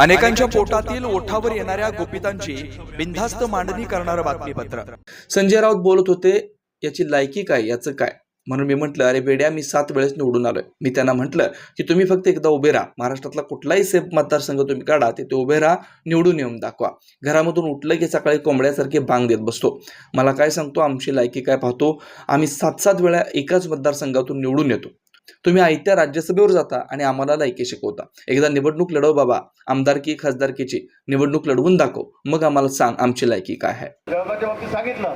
अनेकांच्या पोटातील ओठावर येणाऱ्या गोपितांची बिनधास्त मांडणी करणारं बातमीपत्र. संजय राऊत बोलत होते याची लायकी काय याचं काय? म्हणून मी म्हटलं अरे बेड्या मी सात वेळेस निवडून आलोय. मी त्यांना म्हटलं की तुम्ही फक्त एकदा उभे राहा. महाराष्ट्रातला कुठलाही सेफ मतदारसंघ तुम्ही काढा तिथे उभे राहा निवडून येऊन दाखवा. घरामधून उठलं की सकाळी कोंबड्यासारखे बांग देत बसतो. मला काय सांगतो आमची लायकी काय पाहतो? आम्ही सात सात वेळा एकाच मतदारसंघातून निवडून येतो. तुम्ही आयत्या राज्यसभेवर जाता आणि आम्हाला लायकी शिकवता. एकदा निवडणूक लढव बाबा. आमदारकी खासदारकीची निवडणूक लढवून दाखव. मग आम्हाला सांग आमची लायकी काय आहे. बाबतीत सांगितलं.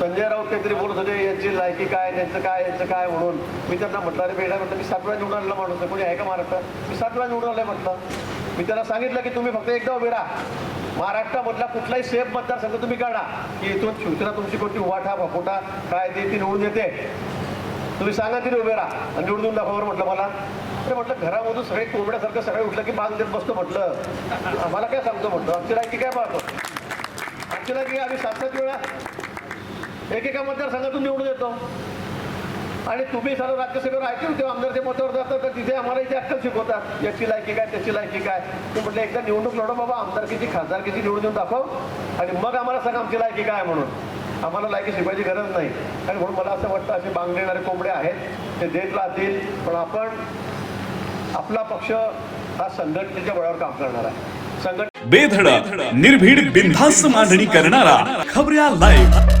संजय राऊत काहीतरी बोलत होते यांची लायकी काय त्यांचं काय यांचं काय? म्हणून. मी त्यांना म्हटलं अरे बेडा म्हटलं मी सातव्या निवडून आलेला माणूस आहे. कोणी आहे का महाराष्ट्रात मी सातव्या निवडून आलंय म्हटलं. मी त्यांना सांगितलं की तुम्ही फक्त एकदा उभे राहा. महाराष्ट्रामधला कुठलाही सेफ मतदारसंघ तुम्ही काढा. की इथून शिवसेना तुमची कोणती उवाठा भपोटा काय ते ती निवडून येते. तुम्ही सांगा तिथे उभे राहा. आणि निवडून दाखवावर म्हटलं मला. अरे म्हटलं घरामधून सगळे कोंबड्यासारखं सगळे उठलं की बांग देत बसतो म्हटलं. आम्हाला काय सांगतो म्हटलं? आमची लायकी काय पाहतो? आमची लायकी आम्ही सात सात वेळा एकेका मतदारसंघातून निवडून येतो. आणि तुम्ही सर्व राज्यसभेवर ऐकून तेव्हा ते मतावर जातात तर तिथे आम्हाला इथे अक्कल शिकवतात. याची लायकी काय त्याची लायकी काय? ते म्हटलं एकदा निवडणूक लढव बाबा आमदारकीची खासदारकीची निवडून देऊन दाखव. आणि मग आम्हाला सांग आमची लायकी काय म्हणून. आम्हाला लायकी शिकवायची गरज नाही. आणि म्हणून मला असं वाटतं असे बांग देणारे कोंबडे आहेत ते देत राहतील पण आपण आपला पक्ष हा संघटनेच्या बळावर काम करणार आहे. संघटना बेधडक निर्भीड बिनधास्त मांडणी करणारा खबऱ्या लाईव्ह